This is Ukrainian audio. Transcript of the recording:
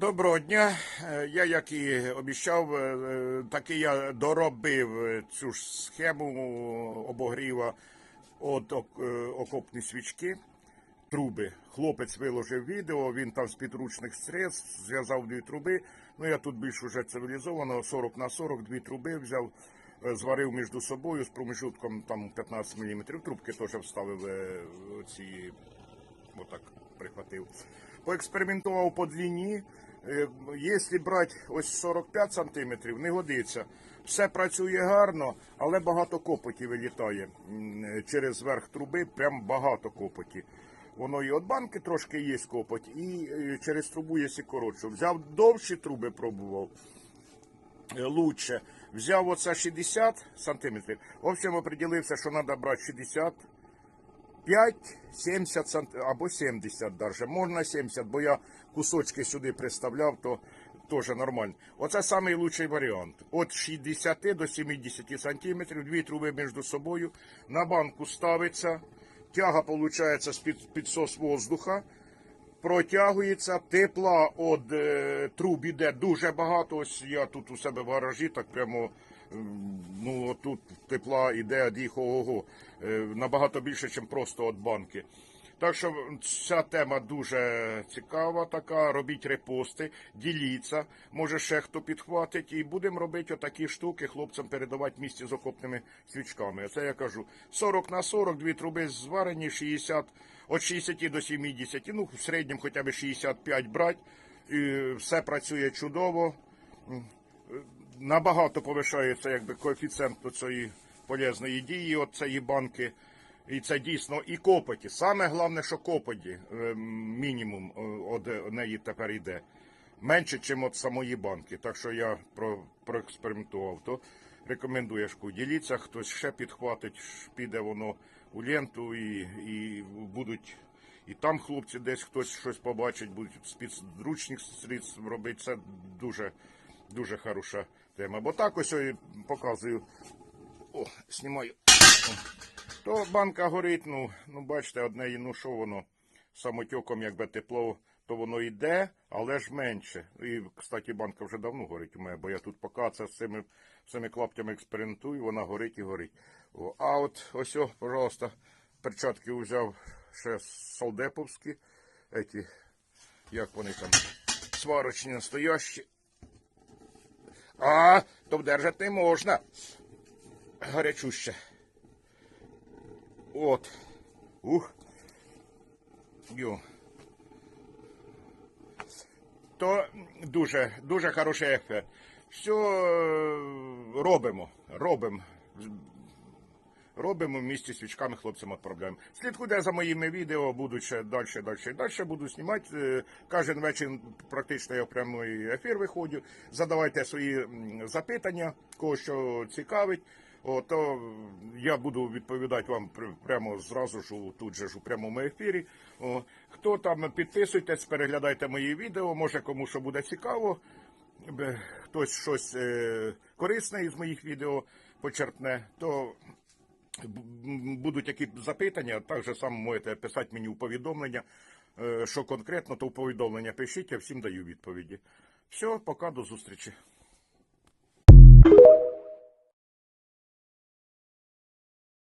Доброго дня. Е, Я, як і обіцяв, е, е, таки я доробив цю ж схему обогріва от окопні свічки, труби. Хлопець виложив відео, він там з підручних средств зв'язав дві труби. Ну я тут більш уже цивілізовано, 40 на 40, дві труби взяв, зварив між собою з промежутком там 15 мм. Трубки теж вставив ці отак прихватив. Поекспериментував по длині. Е, Якщо брати ось 45 сантиметрів, не годиться. Все працює гарно, але багато копоті вилітає через верх труби, прям багато копоті. Воно і від банки трошки є копоть, і е, через трубу є коротше. Взяв довші труби, пробував е, лучше. Взяв оце 60 сантиметрів. В общем, определився, що треба брати 60 5, 70 сант... або 70 даже. Можна 70, бо я кусочки сюди приставляв, то теж нормально. Оце лучший варіант. От 60 до 70 сантиметрів, дві труби між собою, на банку ставиться, тяга виходить з під підсос воздуха, протягується, тепла від е, труб іде дуже багато. Ось я тут у себе в гаражі, так прямо ну тут тепла іде їх ого, е, набагато більше, ніж просто від банки. Так що ця тема дуже цікава, така. Робіть репости, діліться. Може ще хто підхватить, і будемо робити отакі штуки, хлопцям передавати в місті з окопними свічками. Це я кажу 40 на 40, дві труби зварені, 60, від 60 до 70, ну в середньому хоча б 65 брати. І все працює чудово. Набагато повишається якби коефіцієнт цієї полезної дії от цієї банки. І це дійсно і копоті. Саме головне, що копоті е, мінімум е, від неї тепер йде. Менше, ніж від самої банки. Так що я про, проекспериментував. То рекомендую шку. Діліться, хтось ще підхватить, піде воно у ленту і, і будуть. І там хлопці десь хтось щось побачить, будуть з підручних средств робити. Це дуже, дуже хороша тема. Бо так ось я показую. О, знімаю. То банка горить, ну, ну бачите, одне, ну що воно, самотьоком якби тепло, то воно йде, але ж менше. І, кстати, банка вже давно горить у мене, бо я тут поки це з цими, цими клаптями експериментую, вона горить і горить. О, а от ось, пожалуйста, перчатки взяв ще солдеповські, еті, як вони там, сварочні настоящі. А, то вдержати не можна. Гарячуще. От. Ух. Йо. То дуже, дуже хороший ефект. Все робимо. Робимо. Робимо в місті свічками хлопцям відправляємо. Слідкуйте за моїми відео, будуть ще далі, далі далі буду знімати. Е, Кожен вечір практично я в прямий ефір виходжу. Задавайте свої запитання, кого що цікавить. О, то я буду відповідати вам прямо зразу ж тут же ж у прямому ефірі. О, хто там підписуйтесь, переглядайте мої відео, може кому що буде цікаво. Хтось щось е, корисне із моїх відео почерпне, то будуть які запитання, так же само можете писати мені у повідомлення. Е, Що конкретно, то у повідомлення пишіть, я всім даю відповіді. Все, пока, до зустрічі.